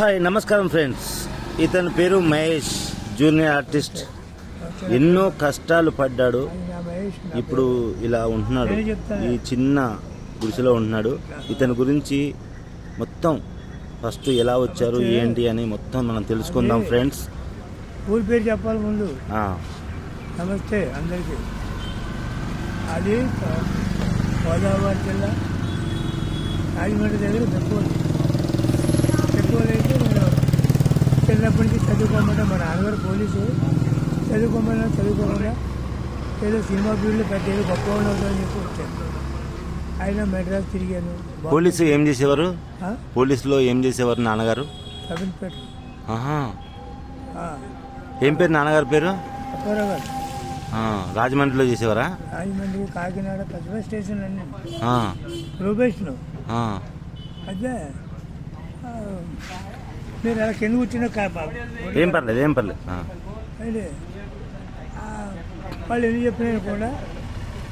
Hi నమస్కారం friends. ఇతని పేరు మహేష్ జూనియర్ ఆర్టిస్ట్. ఎన్నో కష్టాలు పడ్డాడు. ఇప్పుడు ఇలా ఉంటున్నాడు. ఈ చిన్న గుడిసెలో ఉంటున్నాడు. ఇతని గురించి మొత్తం ఫస్ట్ ఎలా వచ్చారు ఏంటి అని మొత్తం మనం తెలుసుకుందాం ఫ్రెండ్స్. ఊరి పేరు చెప్పాలి ముందు. నమస్తే అందరికీ. అది గోదావరి జిల్లా రాజమండ్రి దగ్గర పెట్టుకోవాలి అయితే నేను చిన్నప్పటి నుంచి చదువుకోమంటే మా నాన్నగారు పోలీసు. చదువుకోమన్నా చదువుకోమన్నా ఏదో సినిమా ఫీల్డ్లో పెద్ద ఏదో గొప్ప అవుతుందని చెప్పి వచ్చాను. అయినా మెడ్రాస్ తిరిగాను. పోలీసు ఏం చేసేవారు? పోలీసులో ఏం చేసేవారు నాన్నగారు? ఏం పేరు నాన్నగారి పేరు? అప్పారావు గారు. రాజమండ్రిలో చేసేవారా? రాజమండ్రి కాకినాడ పెద్ద స్టేషన్ అన్నీ ప్రొబేషన్ ఆ, అదే. మీరు అలా కింద కూర్చున్న కాపా ఏం పర్లేదు ఏం పర్లేదు. వాళ్ళు ఎందుకు చెప్పినా కూడా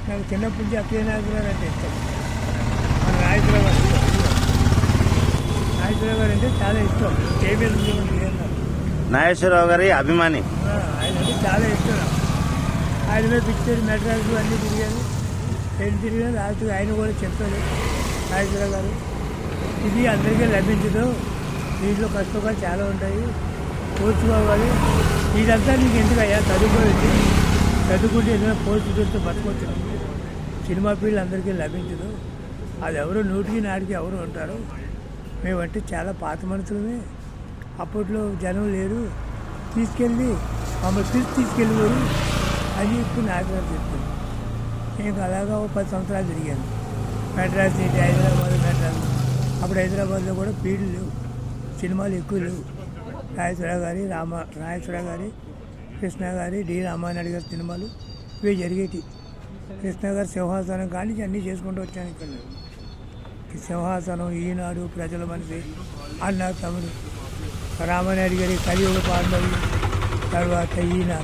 నాకు చిన్నప్పటి నుంచి అక్కయ్య నాయకురావు అంటే ఇష్టం. మన నాయకురావు. నాయకురావు గారు అంటే చాలా ఇష్టం. కేబీఎల్ నాగేశ్వరరావు గారి అభిమాని. ఆయన అంటే చాలా ఇష్టం. ఆయన మీద పిక్చర్ మెడ్రాస్ అన్నీ తిరిగాను ఏం తిరిగాను లాస్ట్ ఆయన కూడా చెప్పాడు నాగేశ్వరరావు గారు. ఇది అందరికీ లభించదు. దీంట్లో కష్టపడి చాలా ఉంటాయి. కోర్చుకోవాలి ఇదంతా నీకు ఎందుకు అయ్యా చదువుకోవచ్చు చదువుకుంటే ఏదైనా పోస్ట్ చూస్తే బతకొచ్చు. సినిమా ఫీల్డ్ అందరికీ లభించదు. అది ఎవరు నూటికి నాటికి ఎవరు ఉంటారు. మేమంటే చాలా పాత మనుషులమే. అప్పట్లో జనం లేరు. తీసుకెళ్ళి మమ్మల్ని పిలిచి తీసుకెళ్ళిపోరు అని చెప్పి నాకు చెప్తాను. నేను అలాగా ఒక పది సంవత్సరాలు తిరిగాను. మెడ్రాస్ సిటీ హైదరాబాద్ అప్పుడు హైదరాబాద్లో కూడా పీడులు లేవు. సినిమాలు ఎక్కువ లేవు. నాగేశ్వరరావు గారి రామ నాగేశ్వరరావు గారి కృష్ణ గారి డి రామానాయుడు గారి సినిమాలు ఇవి జరిగేటి కృష్ణ గారి సింహాసనం కానీ అన్నీ చేసుకుంటూ వచ్చాను ఇక్కడ. సింహాసనం ఈనాడు ప్రజల మనిషి అన్న తమ్ముడు రామానాయుడు గారి కలియుగ పాండవి తర్వాత ఈయన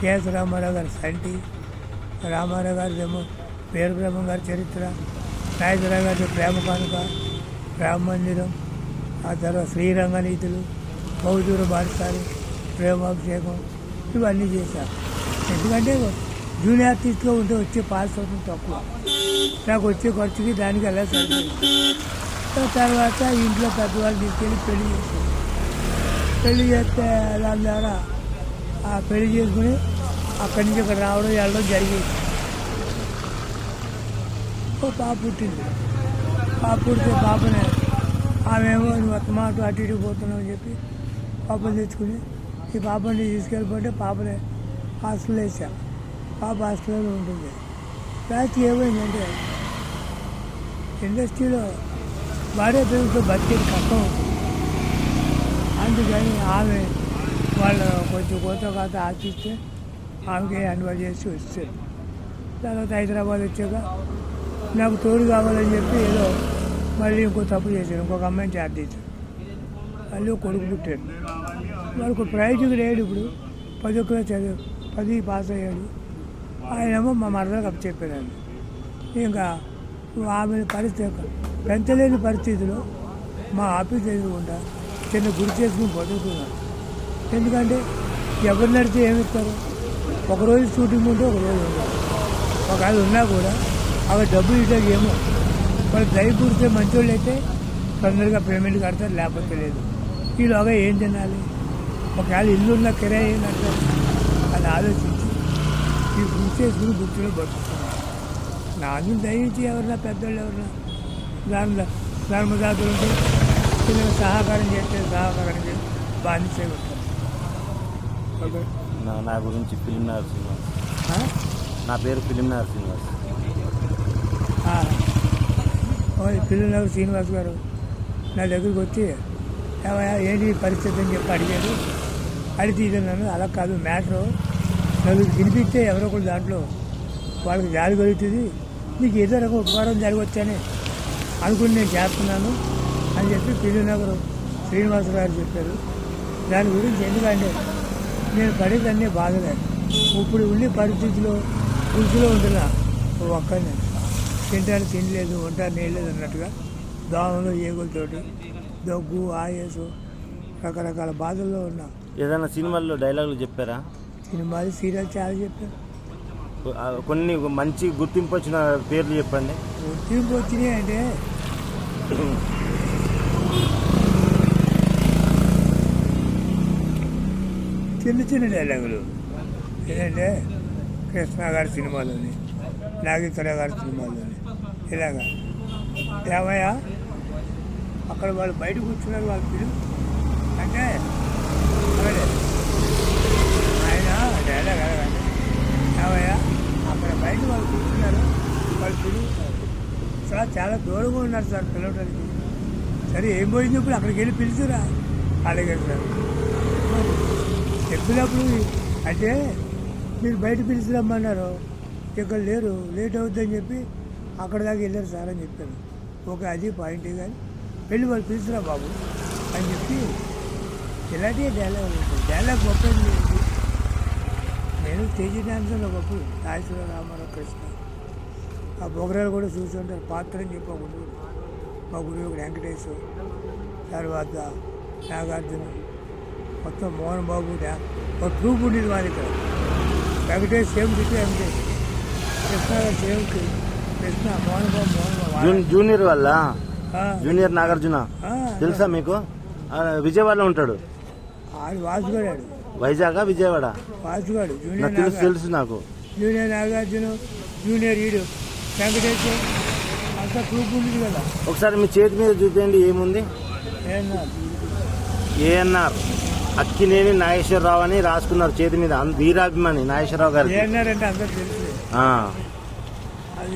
కేఎస్ రామారావు గారి సంటి రామారావు గారి ఏమో గారి చరిత్ర నాయకరావు గారి ప్రేమ కానుక రామ మందిరం ఆ తర్వాత శ్రీరంగనీతులు బౌద్ధుడు బారిస్తారు ప్రేమాభిషేకం ఇవన్నీ చేశారు. ఎందుకంటే జూనియర్ ఆర్టిస్ట్గా ఉంటే వచ్చే పాస్ అవుతుంది తక్కువ. నాకు వచ్చే ఖర్చుకి దానికి అలా సరిపోయింది తర్వాత ఇంట్లో పెద్దవాళ్ళు తీసుకెళ్ళి పెళ్ళి చేశారు. పెళ్ళి చేస్తే దాని ద్వారా ఆ పెళ్ళి చేసుకుని అక్కడి నుంచి ఇక్కడ రావడం వెళ్ళడం జరిగేది. ఓ పాప పుట్టింది. పాప పుడితే పాపనే ఆమెమో నువ్వు అత్తమాట అటు ఇటు పోతున్నావు అని చెప్పి పాపను తెచ్చుకుని ఈ పాపని తీసుకెళ్ళిపోతే పాపనే హాస్టల్ వేసా. పాప హాస్టల్లో ఉంటుంది. లాస్ట్కి ఏమైందంటే ఇండస్ట్రీలో భార్య పేరుతో బతికేది కష్టం అవుతుంది. అందుకని ఆమె వాళ్ళు కొంచెం కోత కాత ఆశిస్తే ఆమెకి అనుభవం చేసి వచ్చారు తర్వాత హైదరాబాద్ వచ్చాక నాకు తోడు కావాలని చెప్పి ఏదో మళ్ళీ ఇంకో తప్పు చేశాను ఇంకొక అమ్మాయిని చార్జ్ చేశాను మళ్ళీ కొడుకు పుట్టాడు. వాడికి ప్రైజ్కి లేడు ఇప్పుడు. పది ఒక్కరో చదివి పది పాస్ అయ్యాడు. ఆయనేమో మా మరదలకు అప్పు చెప్పాను ఇంకా ఆమె పరిస్థితి పెంచలేని పరిస్థితిలో మా ఆఫీస్ ఎదురుకుండా చిన్న గురి చేసుకుని బతుకుతున్నాను ఎందుకంటే ఎవరు నడితే ఏమిస్తారు? ఒకరోజు షూటింగ్ ఉంటే ఒక రోజు ఉండదు ఒకవేళ ఉన్నా కూడా అవి డబ్బులు ఇవ్వడానికి ఏమో. వాళ్ళు దయ కూడితే మంచోళ్ళు అయితే తొందరగా పేమెంట్ కడతారు లేకపోతే లేదు. ఈలోగా ఏం తినాలి? ఒకవేళ ఇల్లు ఉన్న కిరాయి ఏం కట్టాలి అది ఆలోచించి ఈ గుర్తు చేసుకుని గుర్తులో బతుకుతున్నాను నాకు దయించి ఎవరన్నా పెద్దోళ్ళు ఎవరన్నా దానిలో ధర్మదాతలు ఉంటే పిల్లలు సహకారం చేస్తే సహకారం చేసి చేయగలుగుతారు ఓకే నా- నా గురించి ఫిలిం ఆ? నా పేరు ఫిలిం నగర్ శ్రీనివాస్ పిల్లలు శ్రీనివాస్ గారు నా దగ్గరికి వచ్చి ఏంటి పరిస్థితి అని చెప్పి అడిగారు. అడిగి నన్ను అలా కాదు మ్యాటరు నలుగురు వినిపిస్తే ఎవరో ఒకరు దాంట్లో వాళ్ళకి జాలి కలుగుతుంది. నీకు ఏదో రకం ఉపకారం జరగవచ్చని అనుకుని నేను చేస్తున్నాను అని చెప్పి పిల్లనగరు శ్రీనివాస గారు చెప్పారు. దాని గురించి ఎందుకంటే నేను పడేదన్నీ బాధలేదు. ఇప్పుడు ఉండే పరిస్థితిలో కృషిలో ఉంటున్నా ఒక్కనే తింటాను తినలేదు ఉంటాను నీళ్ళు అన్నట్టుగా దోమలు ఏగులతోటి దగ్గు ఆయాసు రకరకాల బాధల్లో ఉన్నా. ఏదైనా సినిమాల్లో డైలాగులు చెప్పారా? సినిమాలు సీరియల్ చాలా చెప్పారు. కొన్ని మంచి గుర్తింపు వచ్చిన పేర్లు చెప్పండి. గుర్తింపు వచ్చినాయి అంటే చిన్న చిన్న డైలాగులు. ఏంటంటే కృష్ణ గారి సినిమాలోని నాగేశ్వర గారి సినిమాలోని. ఇలాగా. ఏమయ్యా? అక్కడ వాళ్ళు బయట కూర్చున్నారు వాళ్ళ పిలు. అంటే ఆయన డైలాగ్ అలాగండి అక్కడ బయట వాళ్ళు కూర్చున్నారు. వాళ్ళు పిలు. సార్ చాలా దూరంగా ఉన్నారు సార్ పిలవడానికి. సరే ఏం పోయింది ఇప్పుడు? అక్కడికి వెళ్ళి పిలుచురా. అడిగారు సార్. చెప్పినప్పుడు అంటే మీరు బయట పిలిచిరమ్మన్నారు. ఇక్కడ లేరు లేట్ అవుద్దని చెప్పి అక్కడ దాకా వెళ్ళారు సార్ అని చెప్పారు. ఓకే అది పాయింట్ కానీ. వెళ్ళి వాళ్ళు పిలుచురా బాబు అని చెప్పి ఇలాంటి డైలాగ్ ఉంటుంది. డైలాగ్ గొప్ప నేను స్టేజ్ డాన్సర్లో గొప్ప నాగేశ్వర రామారావు కృష్ణ. ఆ బొగరాలు కూడా చూసుకుంటారు పాత్ర అని చెప్పి ఒక గురువు మా గురువు వెంకటేశ్ తర్వాత నాగార్జున మొత్తం మోహన్ బాబు డా ఒక ట్రూప్ ఉండేది వారి ఇక్కడ. Venkatesh same city Venkatesh. Garu Krishna Mohan junior వాళ్ళ? జూనియర్ నాగార్జున. తెలుసా మీకు? విజయవాడలో ఉంటాడు. వాసుగాడు వైజాగ్ విజయవాడ? వాసుగాడు జూనియర్ నాకు తెలుసు తెలుసు నాకు. జూనియర్ నాగార్జున జూనియర్ ఈడు. అంతా ఉండేది కదా. ఒకసారి మీ చేతి మీద చూపించండి ఏముంది? ఏఎన్ఆర్. అక్కినేని నాగేశ్వరరావు అని రాసుకున్నారు చేతి మీద. వీరాభిమాని నాగేశ్వరరావు గారికి. ఏమన్నారంటే అందరు తెలుసు. ఆ.